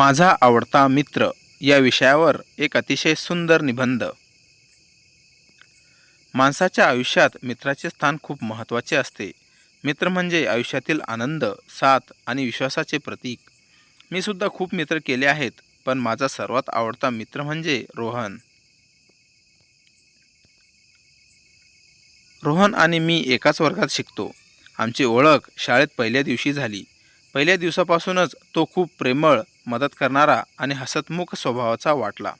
माझा आवडता मित्र या विषयावर एक अतिशय सुंदर निबंध. माणसाच्या आयुष्यात मित्राचे स्थान खूप महत्त्वाचे असते. मित्र म्हणजे आयुष्यातील आनंद साथ आणि विश्वासाचे प्रतीक. मी सुद्धा खूप मित्र केले आहेत पण माझा सर्वात आवडता मित्र म्हणजे रोहन. रोहन आणि मी एकाच वर्गात शिकतो. आमची ओळख शाळेत पहिल्या दिवशी झाली. पहिल्या दिवसापासूनच तो खूप प्रेमळ मदत करणारा आणि हसतमुख स्वभावाचा वाटला.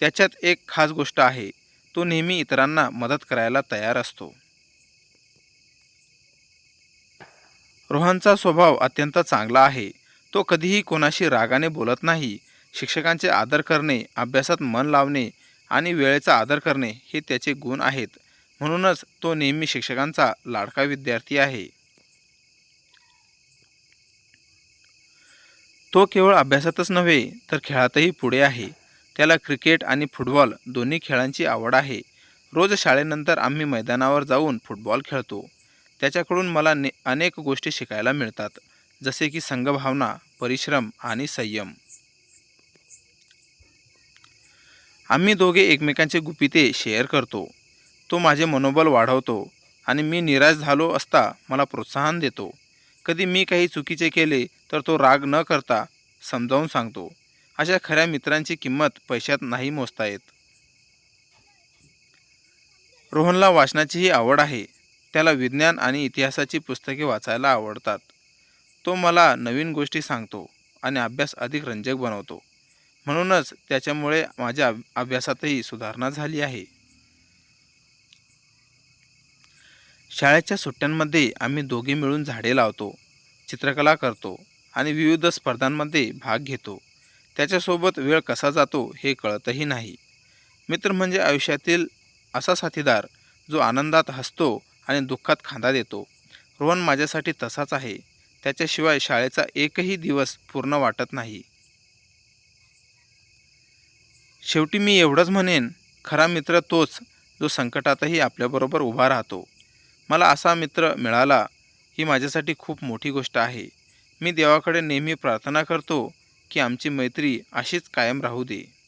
त्याच्यात एक खास गोष्ट आहे तो नेहमी इतरांना मदत करायला तयार असतो. रोहनचा स्वभाव अत्यंत चांगला आहे. तो कधीही कोणाशी रागाने बोलत नाही. शिक्षकांचे आदर करणे अभ्यासात मन लावणे आणि वेळेचा आदर करणे हे त्याचे गुण आहेत. म्हणूनच तो नेहमी शिक्षकांचा लाडका विद्यार्थी आहे. तो केवळ अभ्यासातच नव्हे तर खेळातही पुढे आहे. त्याला क्रिकेट आणि फुटबॉल दोन्ही खेळांची आवड आहे. रोज शाळेनंतर आम्ही मैदानावर जाऊन फुटबॉल खेळतो. त्याच्याकडून मला ने अनेक गोष्टी शिकायला मिळतात जसे की संघभावना परिश्रम आणि संयम. आम्ही दोघे एकमेकांचे गुपिते शेअर करतो. तो माझे मनोबल वाढवतो आणि मी निराश झालो असता मला प्रोत्साहन देतो. कधी मी काही चुकीचे केले तर तो राग न करता समजावून सांगतो. अशा खऱ्या मित्रांची किंमत पैशात नाही मोजता येत. रोहनला वाचनाचीही आवड आहे. त्याला विज्ञान आणि इतिहासाची पुस्तके वाचायला आवडतात. तो मला नवीन गोष्टी सांगतो आणि अभ्यास अधिक रंजक बनवतो. म्हणूनच त्याच्यामुळे माझ्या अभ- अभ्यासातही सुधारणा झाली आहे. शाळेच्या सुट्ट्यांमध्ये आम्ही दोघे मिळून झाडे लावतो चित्रकला करतो आणि विविध स्पर्धांमध्ये भाग घेतो. त्याच्यासोबत वेळ कसा जातो हे कळतही नाही. मित्र म्हणजे आयुष्यातील असा साथीदार जो आनंदात हसतो आणि दुःखात खांदा देतो. रोहन माझ्यासाठी तसाच आहे. त्याच्याशिवाय शाळेचा एकही दिवस पूर्ण वाटत नाही. शेवटी मी एवढंच म्हणेन खरा मित्र तोच जो संकटातही आपल्याबरोबर उभा राहतो. मला असा मित्र मिळाला ही माझ्यासाठी खूप मोठी गोष्ट आहे. मी देवाकडे नेहमी प्रार्थना करतो की आमची मैत्री अशीच कायम राहू दे.